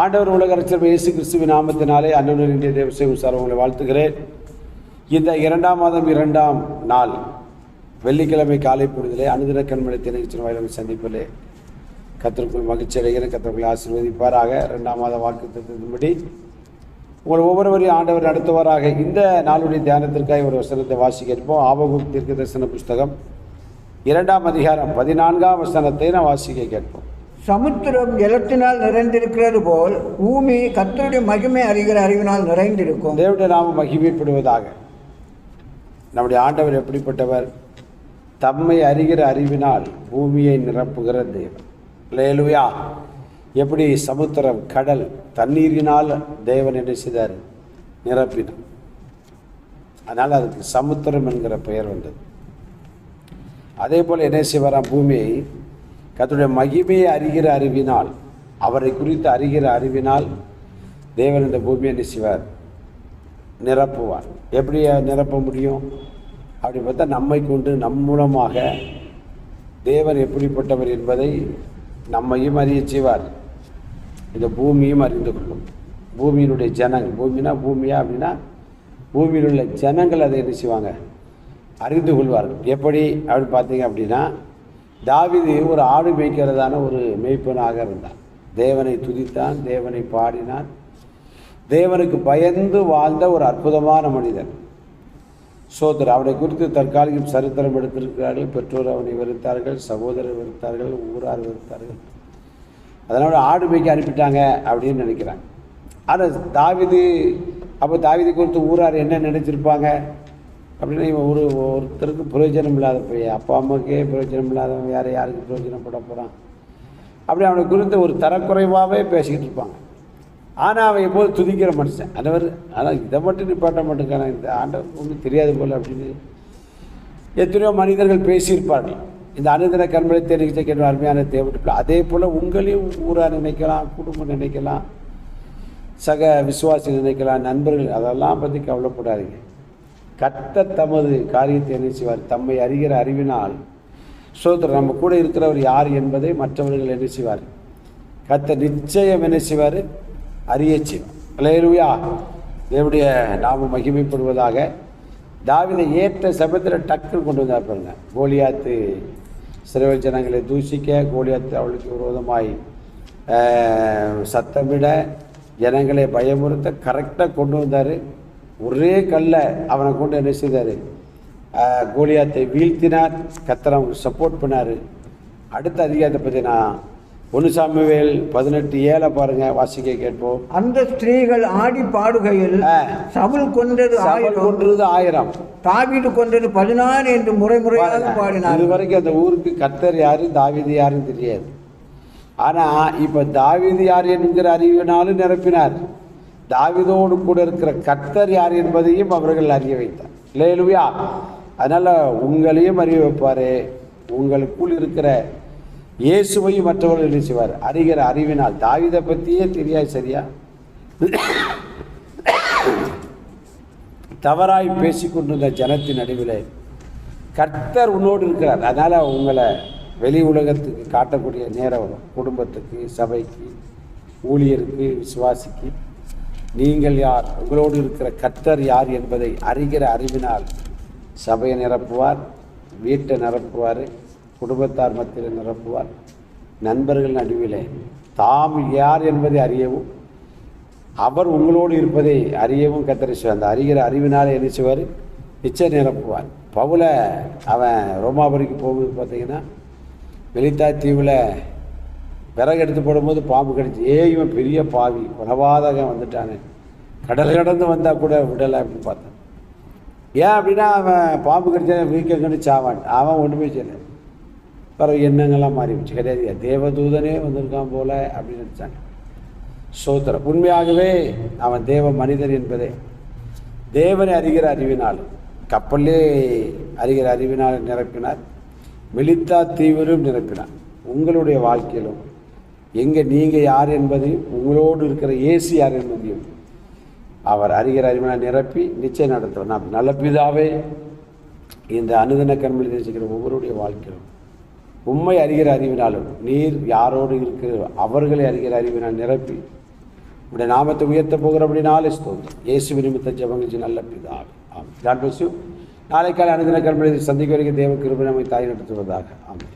ஆண்டவர் உலக அரசர் இயேசு கிறிஸ்துவின் நாமத்தினாலே அன்னுடன் இந்திய தேவசேவம் சார் உங்களை வாழ்த்துகிறேன். இந்த இரண்டாம் மாதம் இரண்டாம் நாள் வெள்ளிக்கிழமை காலை பொழுதிலே அனுதின கண்மணி தினச்சின் வாயிலாக சந்திப்பிலே கத்திற்குள் மகிழ்ச்சி அடைகிறேன். கத்திற்குள் ஆசீர்வதிப்பாராக. இரண்டாம் மாத வாக்கு திட்டத்தின்படி உங்கள் ஒவ்வொருவரையும் ஆண்டவர் நடத்துவாராக. இந்த நாளுடைய தியானத்திற்காக ஒரு வசனத்தை வாசிக்க இருப்போம். ஆபகு தீர்க்க தரிசன புஸ்தகம் இரண்டாம் அதிகாரம் பதினான்காம் வசனத்தை நான் வாசிக்க கேட்போம். சமுத்திரம் ஜலத்தினால் நிறைந்திருக்கிறது போல் பூமி கத்தருடைய மகிமை அறிகிற அறிவினால் நிறைந்திருக்கும். தேவடைய நாம மகிமைப்படுவதாக. நம்முடைய ஆண்டவர் எப்படிப்பட்டவர்? தம்மை அறிகிற அறிவினால் பூமியை நிரப்புகிற தேவன். லேலுயா எப்படி சமுத்திரம் கடல் தண்ணீரினால் தேவன் என்ன செய்தார்? நிரப்பினார். அதனால் அதுக்கு சமுத்திரம் என்கிற பெயர் வந்தது. அதே போல் என்ன செய்வாராம்? பூமியை கர்த்தருடைய மகிமையை அறிகிற அறிவினால் அவரை குறித்து அறிகிற அறிவினால் தேவன் இந்த பூமியை நிசிவார் நிரப்புவார். எப்படி நிரப்ப முடியும்? அப்படி பார்த்தா நம்மை கொண்டு நம் மூலமாக தேவன் எப்படிப்பட்டவர் என்பதை நம்மையும் அறிய செய்வார். இந்த பூமியும் அறிந்து கொள்ளும். பூமியினுடைய ஜனங்கள் பூமினா பூமியா அப்படின்னா பூமியில் உள்ள ஜனங்கள் அதை என்ன செய்வாங்க? அறிந்து கொள்வார்கள். எப்படி அப்படின்னு பார்த்தீங்க அப்படின்னா தாவிது ஒரு ஆடு மேய்க்கிறதான ஒரு மேய்ப்பனாக இருந்தான். தேவனை துதித்தான் தேவனை பாடினான். தேவனுக்கு பயந்து வாழ்ந்த ஒரு அற்புதமான மனிதன். சோதர் அவனை குறித்து தற்காலிகம் சரித்திரம் எடுத்திருக்கிறார்கள். பெற்றோர் அவனை வெறுத்தார்கள் சகோதரர் வெறுத்தார்கள் ஊரார் வெறுத்தார்கள். அதனால் ஆடு மேய்க்க அனுப்பிட்டாங்க அப்படின்னு நினைக்கிறாங்க. ஆனால் தாவிது அப்போ தாவிதை குறித்து ஊரார் என்ன நினைச்சிருப்பாங்க? அப்படின்னா இவன் ஒரு ஒருத்தருக்கு பிரயோஜனம் இல்லாத பையன் அப்பா அம்மாக்கே பிரயோஜனம் இல்லாதவன் வேறு யாருக்கு பிரயோஜனப்பட போகிறான் அப்படி அவனை குறித்து ஒரு தரக்குறைவாகவே பேசிக்கிட்டு இருப்பாங்க ஆனால் அவன் எப்போது துதிக்கிற மனுஷன். அதவர் ஆனால் இதை மட்டும் நிப்பாட்ட மாட்டேங்கான இந்த ஆண்டவர் ஒன்றும் தெரியாது போல் அப்படின்னு எத்தனையோ மனிதர்கள் பேசியிருப்பார்கள். இந்த அனுதின கண்களை தெரிவித்த கேட்டு அருமையான தேவைப்பட்டு அதே போல் உங்களையும் ஊராக நினைக்கலாம் குடும்பம் நினைக்கலாம் சக விசுவாசி நினைக்கலாம் நண்பர்கள் அதெல்லாம் பற்றி கவலைப்படாதீங்க. கத்த தமது காரியத்தை என்ன செய்வார் தம்மை அறிகிற அறிவினால். சோதரர் நம்ம கூட இருக்கிறவர் யார் என்பதை மற்றவர்கள் என்ன செய்வார்? கத்த நிச்சயம் என்ன செய்வார்? அறிய செய்வார். அலையலுயா நாம மகிமைப்படுவதாக. தாவிதை ஏற்ற சமயத்தில் டக்குன்னு கொண்டு வந்தார் பாருங்க. கோலியாத்து சிறுவல் ஜனங்களை தூஷிக்க கோலியாத்து அவளுக்கு விரோதமாய் சத்தமிட ஜனங்களை பயமுறுத்த கரெக்டாக கொண்டு வந்தார். ஒரே கல்லை அவனை கொண்டு என்ன செய்தார்? கோலியாத்தை வீழ்த்தினார். கத்தரம் சப்போர்ட் பண்ணார். அடுத்த அதிகாரத்தை பற்றி நான் ஒன்று சாமுவேல் பதினெட்டு ஏழை பாருங்க வாசிக்க கேட்போம். அந்த ஸ்திரீகள் ஆடி பாடுகையில். சவுல் கொன்றது ஆயிரம். கொன்றது ஆயிரம். தாவீது கொன்றது பதினாறு என்று முறை முறையாக பாடினார். இதுவரைக்கும் அந்த ஊருக்கு கர்த்தர் யாரு தாவீது யாருன்னு தெரியாது. ஆனா இப்ப தாவீது யார் என்கிற அறிவினாலும் நிரப்பினார். தாவிதோடு கூட இருக்கிற கர்த்தர் யார் என்பதையும் அவர்கள் அறிய வைத்தார். இல்லையா அதனால் உங்களையும் அறிய வைப்பார். உங்களுக்குள் இருக்கிற இயேசுவையும் மற்றவர்கள் என்ன செய்வார்? அறிகிற அறிவினால். தாவிதை பற்றியே தெரியாது சரியா? தவறாய் பேசிக்கொண்டிருந்த ஜனத்தின் நடுவில் கர்த்தர் உன்னோடு இருக்கிறார். அதனால் உங்களை வெளி உலகத்துக்கு காட்டக்கூடிய நேரம் வரும். குடும்பத்துக்கு சபைக்கு ஊழியருக்கு விசுவாசிக்கு. நீங்கள் யார்? உங்களோடு இருக்கிற கத்தர் யார் என்பதை அறிகிற அறிவினால் சபையை நிரப்புவார் வீட்டை நிரப்புவார் குடும்பத்தார் மத்தியில் நிரப்புவார். நண்பர்கள் நடுவில் தாம் யார் என்பதை அறியவும் அவர் உங்களோடு இருப்பதை அறியவும் கத்தரிச்சு அந்த அறிகிற அறிவினால் என்ன செய்வார்? நிச்சயம் நிரப்புவார். பவுல அவன் ரோமாபுரிக்கு போகும்போது பார்த்தீங்கன்னா வெளித்தா தீவில் விறகு எடுத்து போடும்போது பாம்பு கடிச்சு ஏ இவன் பெரிய பாவி கொலபாதகம் வந்துட்டானே. கடல் கடந்து வந்தால் கூட விடலை அப்படின்னு பார்த்தேன். ஏன் அப்படின்னா அவன் பாம்பு கடிச்சா வீக்கம் கடிச்சு அவன் ஒன்றுமே செய்யலை. பிறகு எண்ணங்கள்லாம் மாறிடுச்சு கிடையாது தேவதூதனே வந்திருக்கான் போல அப்படின்னு நினச்சாங்க சோத்திரம். உண்மையாகவே அவன் தேவ மனிதன் என்பதே. தேவனை அறிகிற அறிவினால் கப்பல்லே அறிகிற அறிவினால் நிரப்பினார். மெலித்தா தீவிரம் நிரப்பினார். உங்களுடைய வாழ்க்கையிலும் எங்கே நீங்கள் யார் என்பதையும் உங்களோடு இருக்கிற ஏசி யார் என்பதையும் அவர் அறிகிற அறிவினால் நிரப்பி நிச்சயம் நடத்துவார். நாம் நல்ல பிதாவே இந்த அனுதின கண்மொழி தெரிஞ்சுக்கிற ஒவ்வொருடைய வாழ்க்கையிலும் உண்மை அறிகிற அறிவினாலும் நீர் யாரோடு இருக்கிற அவர்களை அறிகிற அறிவினால் நிரப்பி உடைய நாமத்தை உயர்த்த போகிறபடினாலே ஸ்தோத்திரம். இயேசு நிமித்த ஜெபங்கிச்சு நல்ல பிதாவே. ஆமாம் காட் bless you. நாளை காலை அனுதின சந்திக்க வரைக்கும் தேவ கிருபை நம்மை தாய் நடத்துவதாக. ஆமாம்